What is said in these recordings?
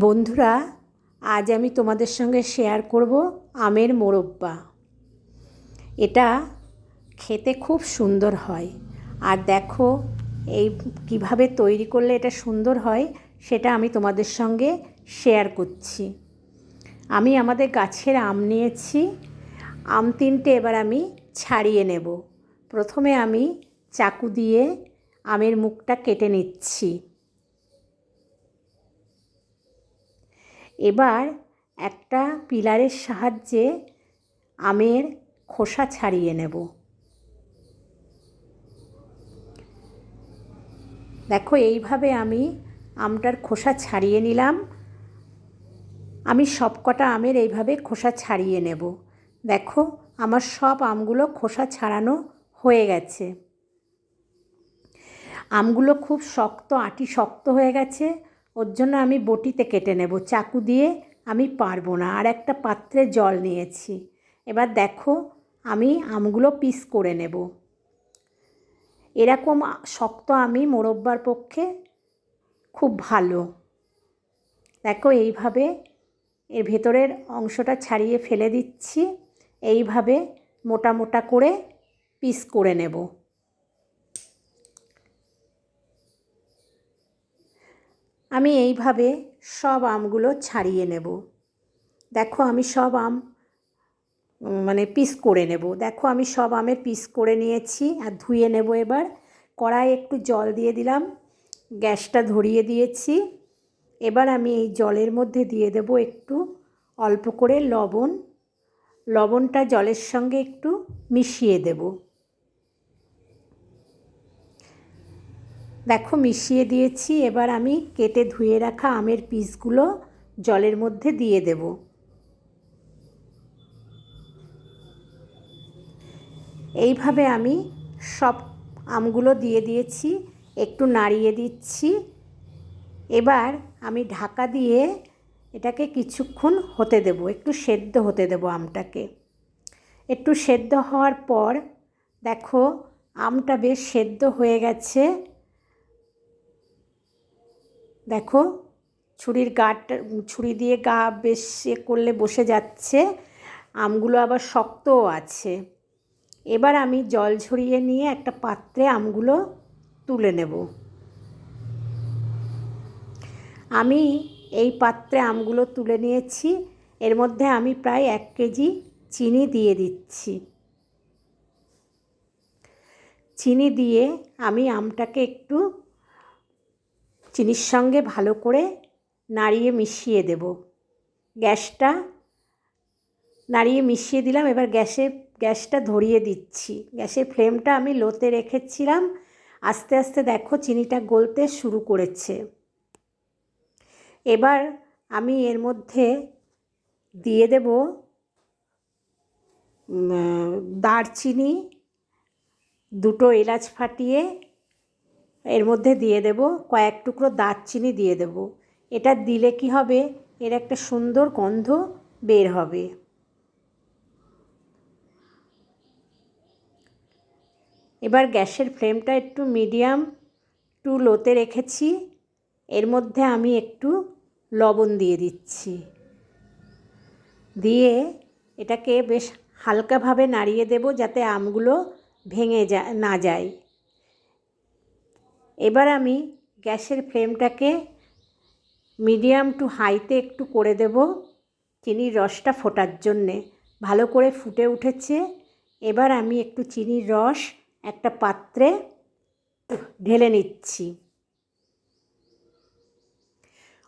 বন্ধুরা, আজ আমি তোমাদের সঙ্গে শেয়ার করব আমের মোরব্বা। এটা খেতে খুব সুন্দর হয়। আর দেখো, এই কীভাবে তৈরি করলে এটা সুন্দর হয়, সেটা আমি তোমাদের সঙ্গে শেয়ার করছি। আমি আমাদের গাছের আম নিয়েছি। আম তিনটে এবার আমি ছাড়িয়ে নেব। প্রথমে আমি চাকু দিয়ে আমের মুখটা কেটে নিচ্ছি। এবার একটা পিলারের সাহায্যে আমের খোসা ছাড়িয়ে নেব। দেখো, এইভাবে আমি আমটার খোসা ছাড়িয়ে নিলাম। আমি সবকটা আমের এইভাবে খোসা ছাড়িয়ে নেব। দেখো, আমার সব আমগুলো খোসা ছাড়ানো হয়ে গেছে। আমগুলো খুব শক্ত, আটি শক্ত হয়ে গেছে। ওর জন্য আমি বটিতে কেটে নেব, চাকু দিয়ে আমি পারব না। আর একটা পাত্রে জল নিয়েছি। এবার দেখো, আমি আমগুলো পিস করে নেব। এরকম শক্ত আমি মোরব্বার পক্ষে খুব ভালো। দেখো, এইভাবে এর ভেতরের অংশটা ছাড়িয়ে ফেলে দিচ্ছি। এইভাবে মোটা মোটা করে পিস করে নেব। আমি এইভাবে সব আমগুলো ছাড়িয়ে নেব। দেখো আমি সব আম মানে পিস করে নেব। দেখো আমি সব আমের পিস করে নিয়েছি আর ধুয়ে নেব এবার। কড়াই একটু জল দিয়ে দিলাম, গ্যাসটা ধরিয়ে দিয়েছি। এবার আমি এই জলের মধ্যে দিয়ে দেব একটু অল্প করে লবণ। লবণটা জলের সঙ্গে একটু মিশিয়ে দেবো। দেখো, মিশিয়ে দিয়েছি। এবার আমি কেটে ধুয়ে রাখা আমের পিসগুলো জলের মধ্যে দিয়ে দেব। এইভাবে আমি সব আমগুলো দিয়ে দিয়েছি, একটু নাড়িয়ে দিচ্ছি। এবার আমি ঢাকা দিয়ে এটাকে কিছুক্ষণ হতে দেব, একটু সেদ্ধ হতে দেব আমটাকে। একটু সেদ্ধ হওয়ার পর দেখো, আমটা বেশ সেদ্ধ হয়ে গেছে। দেখো, ছুরির গাটা ছুরি দিয়ে গা বেশ এ করলে বসে যাচ্ছে, আমগুলো আবার শক্তও আছে। এবার আমি জল ঝরিয়ে নিয়ে একটা পাত্রে আমগুলো তুলে নেব। আমি এই পাত্রে আমগুলো তুলে নিয়েছি, এর মধ্যে আমি প্রায় এক কেজি চিনি দিয়ে দিচ্ছি। চিনি দিয়ে আমি আমটাকে একটু চিনির সঙ্গে ভালো করে নাড়িয়ে মিশিয়ে দেব। গ্যাসটা নাড়িয়ে মিশিয়ে দিলাম, এবার গ্যাসে, গ্যাসটা ধরিয়ে দিচ্ছি। গ্যাসের ফ্লেমটা আমি লোতে রেখেছিলাম। আস্তে আস্তে দেখো চিনিটা গলতে শুরু করেছে। এবার আমি এর মধ্যে দিয়ে দেব দারচিনি, দুটো এলাচ ফাটিয়ে এর মধ্যে দিয়ে দেব কয়েক টুকরো দারচিনি দিয়ে দেব। এটা দিলে কি হবে? এর একটা সুন্দর গন্ধ বের হবে। এবার গ্যাসের ফ্লেমটা একটু মিডিয়াম টু লোতে রেখেছি। এর মধ্যে আমি একটু লবণ দিয়ে দিচ্ছি। দিয়ে এটাকে বেশ হালকাভাবে নাড়িয়ে দেব যাতে আমগুলো ভেঙে যা, না যায়। এবার আমি গ্যাসের ফ্লেমটাকে মিডিয়াম টু হাইতে একটু করে দেব চিনির রসটা ফোটার জন্যে। ভালো করে ফুটে উঠেছে। এবার আমি একটু চিনির রস একটা পাত্রে ঢেলে নিচ্ছি।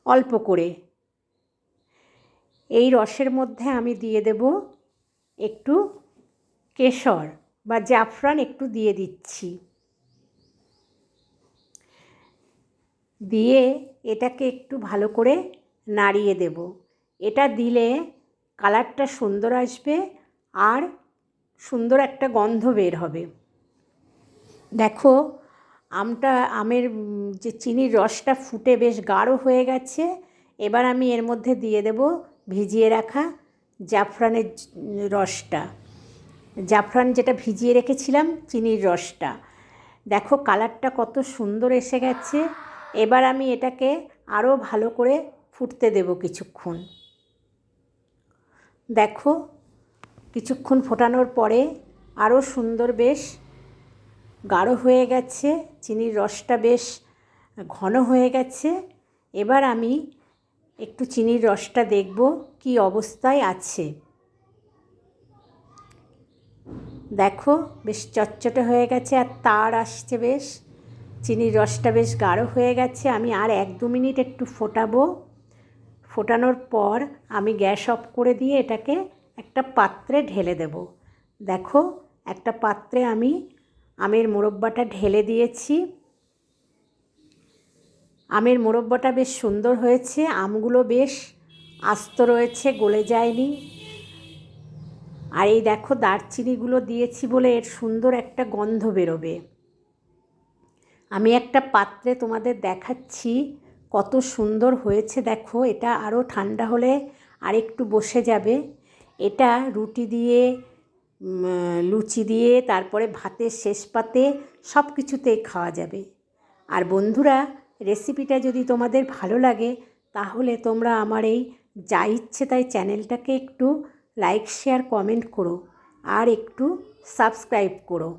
অল্প করে। এই রসের মধ্যে আমি দিয়ে দেব একটু কেশর বা জাফরান একটু দিয়ে দিচ্ছি। দিয়ে এটাকে একটু ভালো করে নাড়িয়ে দেব। এটা দিলে কালারটা সুন্দর আসবে আর সুন্দর একটা গন্ধ বের হবে। দেখো, আমটা, আমের যে চিনির রসটা ফুটে বেশ গাঢ় হয়ে গেছে। এবার আমি এর মধ্যে দিয়ে দেব ভিজিয়ে রাখা জাফরানের রসটা। জাফরান যেটা ভিজিয়ে রেখেছিলাম, চিনির রসটা। দেখো, কালারটা কত সুন্দর এসে গেছে। এবার আমি এটাকে আরও ভালো করে ফুটতে দেব কিছুক্ষণ। দেখো, কিছুক্ষণ ফোটানোর পরে আরও সুন্দর বেশ গাঢ় হয়ে গেছে, চিনির রসটা বেশ ঘন হয়ে গেছে। এবার আমি একটু চিনির রসটা দেখব কি অবস্থায় আছে। দেখো, বেশ চটচটে হয়ে গেছে আর তার আসছে বেশ। চিনির রসটা বেশ গাঢ় হয়ে গেছে, আমি আর এক দু মিনিট একটু ফোটাবো। ফোটানোর পর আমি গ্যাস অফ করে দিয়ে এটাকে একটা পাত্রে ঢেলে দেব। দেখো, একটা পাত্রে আমি আমের মোরব্বাটা ঢেলে দিয়েছি। আমের মোরব্বাটা বেশ সুন্দর হয়েছে, আমগুলো বেশ আস্ত রয়েছে, গলে যায়নি। আর এই দেখো, দারচিনিগুলো দিয়েছি বলে এর সুন্দর একটা গন্ধ বেরোবে। আমি একটা পাত্রে তোমাদের দেখাচ্ছি কত সুন্দর হয়েছে, দেখো। এটা আরও ঠান্ডা হলে আর একটু বসে যাবে। এটা রুটি দিয়ে লুচি দিয়ে, তারপরে ভাতের শেষ পাতে সব কিছুতেই খাওয়া যাবে। আর বন্ধুরা, রেসিপিটা যদি তোমাদের ভালো লাগে, তাহলে তোমরা আমার এই যা ইচ্ছে তাই চ্যানেলটাকে একটু লাইক, শেয়ার, কমেন্ট করো। আর একটু সাবস্ক্রাইব করো।